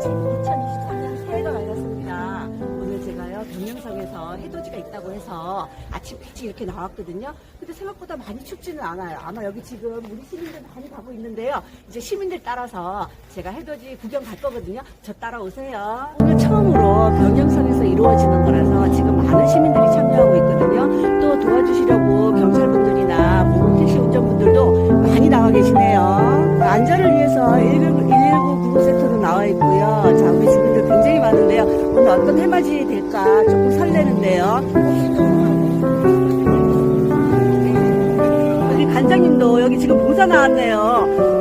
지금 2023년 새해가 밝았습니다. 오늘 제가요 병영성에서 해돋이가 있다고 해서 아침 일찍 이렇게 나왔거든요. 근데 생각보다 많이 춥지는 않아요. 아마 여기 지금 우리 시민들 많이 가고 있는데요. 이제 시민들 따라서 제가 해돋이 구경 갈 거거든요. 저 따라오세요. 오늘 처음으로 병영성에서 이루어지는 거라서 지금 많은 시민들이 참여하고 있거든요. 또 도와주시려고 경찰분들이나 모범택시 운전분들도 많이 나와 계시네요. 안전을 위해서 1급 될까 조금 설레는데요. 여기 간장님도 여기 지금 봉사 나왔네요.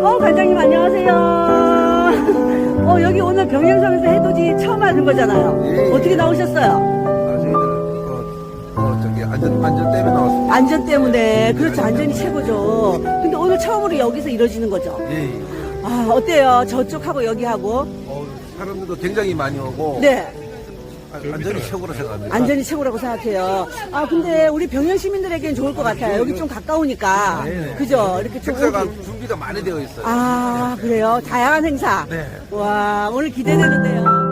어, 간장님 안녕하세요. 어, 여기 오늘 병영섬에서 해돋이 처음 하는 거잖아요. 예. 어떻게 나오셨어요? 아, 그, 어, 저기 안전 안전 때문에 나왔습니다. 안전 때문에. 그렇죠. 안전이 최고죠. 근데 오늘 처음으로 여기서 이루어지는 거죠. 예. 예. 아, 어때요? 저쪽하고 여기하고. 어, 사람들도 굉장히 많이 오고 네. 아, 안전이 최고로 생각합니다. 안전이 최고라고 생각해요. 아, 근데 우리 병영 시민들에게는 좋을 것 같아요. 여기 좀 가까우니까. 네네. 그죠? 이렇게 좀. 행사가 오기- 준비가 많이 되어 있어요. 아, 그래요? 다양한 행사. 네. 와, 오늘 기대되는데요.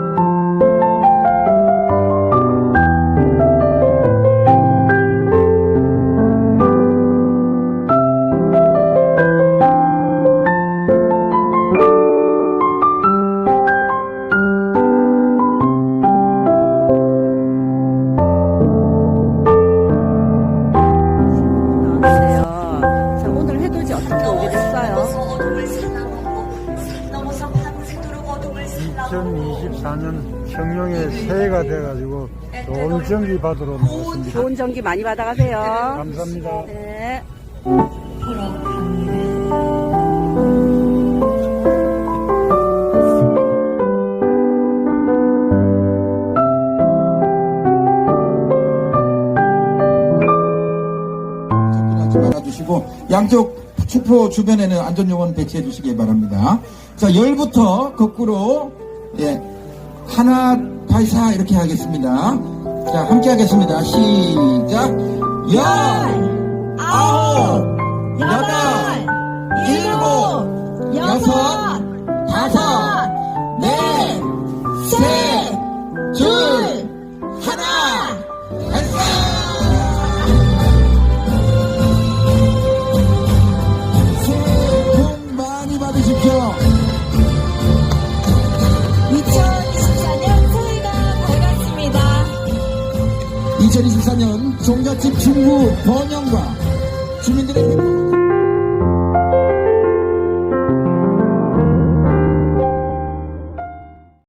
2024년 청룡의 새해가 돼가지고 좋은 정기 받으러 나왔습니다. 좋은 전기 많이 받아가세요. 감사합니다. 네. 접근하지 말아주시고 양쪽 축포 주변에는 안전요원 배치해 주시기 바랍니다. 자 열부터 거꾸로 예 하나 발사 이렇게 하겠습니다. 자 함께 하겠습니다. 시작 열 아홉 여덟 2024년 종갓집 중구 번영과 주민들의